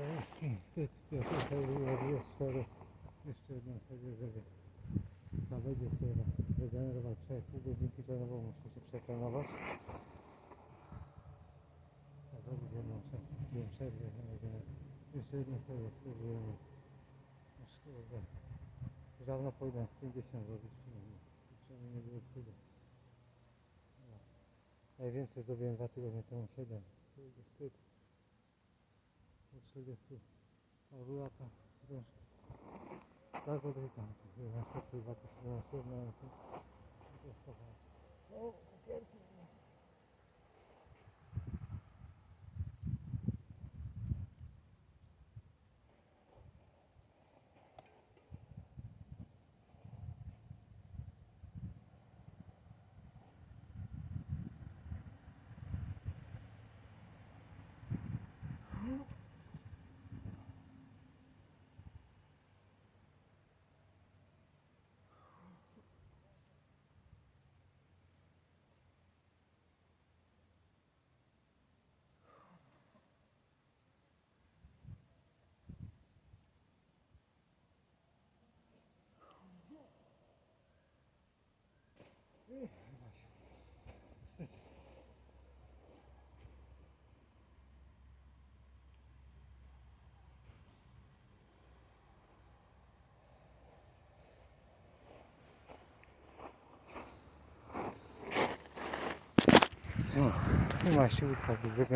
Ja tutaj robię cztery, jeszcze jedną serię, żeby trzeba będzie sobie wygenerować 3,5 godzinki trenowo, muszę się przetrenować. A zrobić jedną przerwę, jeszcze jedną serię spróbujemy. Już dawno powinien z 50 zrobić przynajmniej, przynajmniej nie było wstydu. Najwięcej zrobiłem dwa tygodnie temu 7, kurde wstyd. してです。危なかったです。外国人観光でいらっしゃっています。よろしくお願いします。Все, не важче виходить.